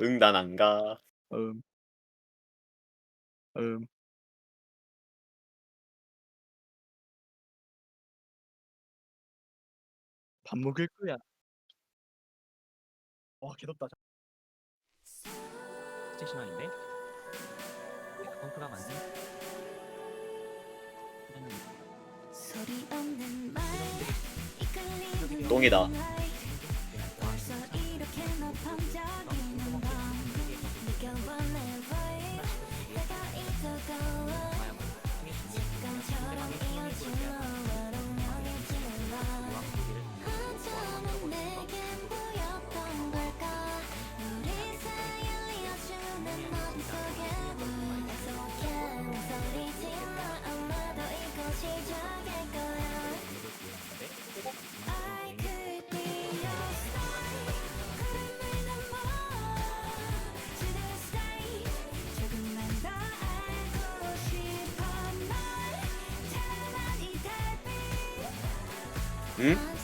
응, 난 안 가. 음. 음. 밥 먹을 거야. 와, 개덥다. 숙제 시간인데? 펑크가 이끌리는 똥이다. 에좀날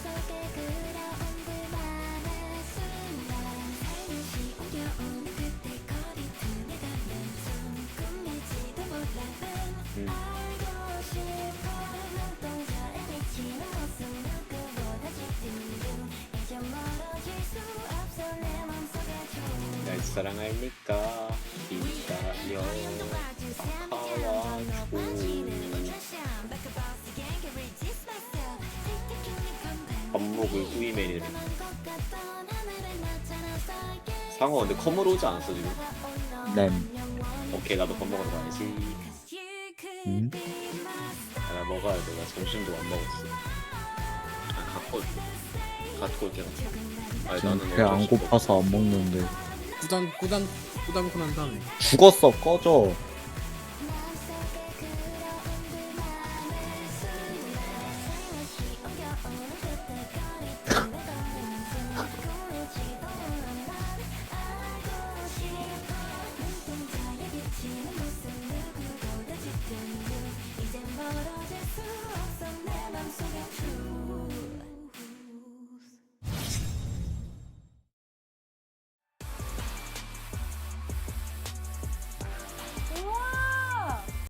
사랑합니까? 기다려. 밥 먹을 우이메리를. 상어 근데 컴으로 오지 않았어 지금? 네. 오케이 나도 밥 먹으러 가야지. 음. 아, 나 먹어야 돼. 나 점심도 안 먹었어. 아, 갖고 올게. 갖고 올게. 나. 아니 나는 지금 배안 어쩔 수 없어. 고파서 안 먹는데. 꾸단 꾸단 꾸단꾸 난 다음에 죽었어, 꺼져.